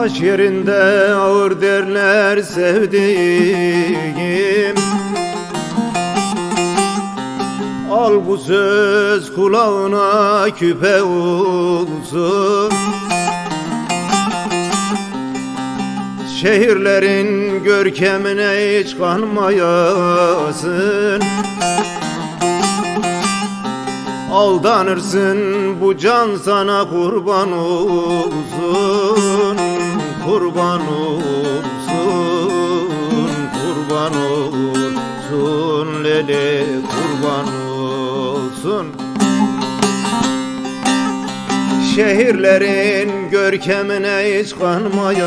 Taş yerinde ağır derler sevdiğim. Al bu söz kulağına küpe olsun Şehirlerin görkemine hiç kanmayasın. Aldanırsın bu can sana kurban olsun Kurban olsun Kurban olsun Lele kurban olsun. Şehirlerin görkemine hiç kanmayasın.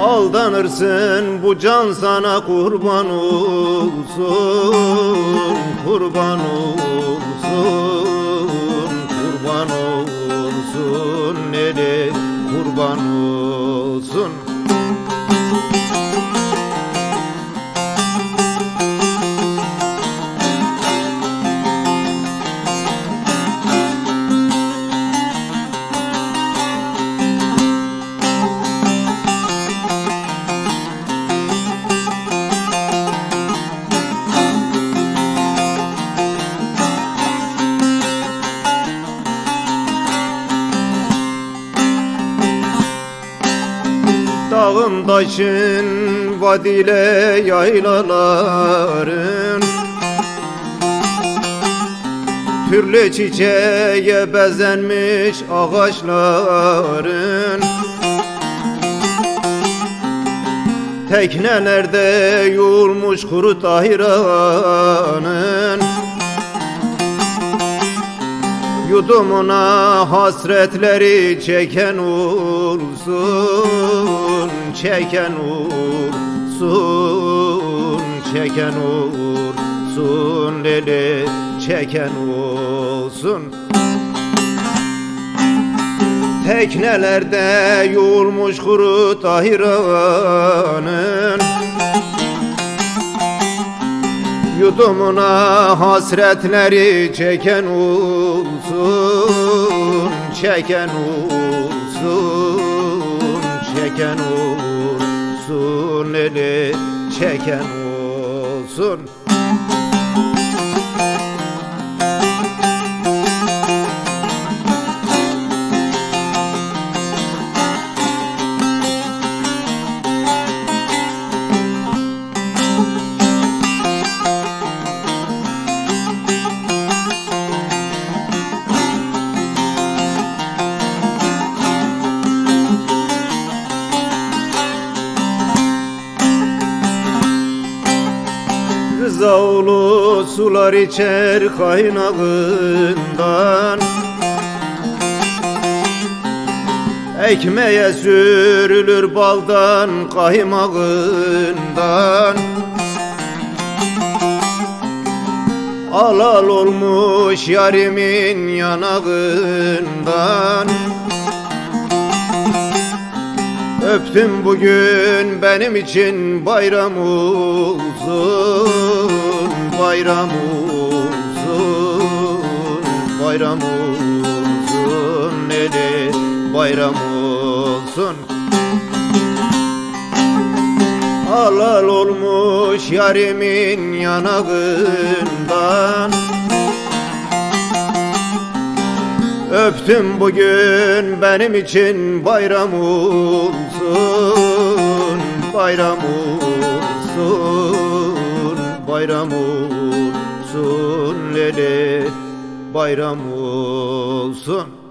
Aldanırsın bu can sana kurban olsun Kurban olsun Dağın taşın vadile yaylaların. Türlü çiçeğe bezenmiş ağaçların. Teknelerde yulmuş kuru tahiranın Yudumuna hasretleri çeken olsun Çeken olsun Çeken olsun Lele çeken olsun. Teknelerde yulmuş kuru tahiranın Yudumuna hasretleri çeken olsun Çeken olsun Çeken olsun Eli çeken olsun Rızaoğlu sular içer kaynağından. Ekmeğe sürülür baldan kaymağından. Al al olmuş yarimin yanağından Öptüm bugün benim için bayram olsun Bayram olsun Bayram olsun. Nede bayram olsun. Al al olmuş yarimin yanağından Öptüm bugün benim için bayram olsun Bayram olsun Bayram olsun Lele Bayram olsun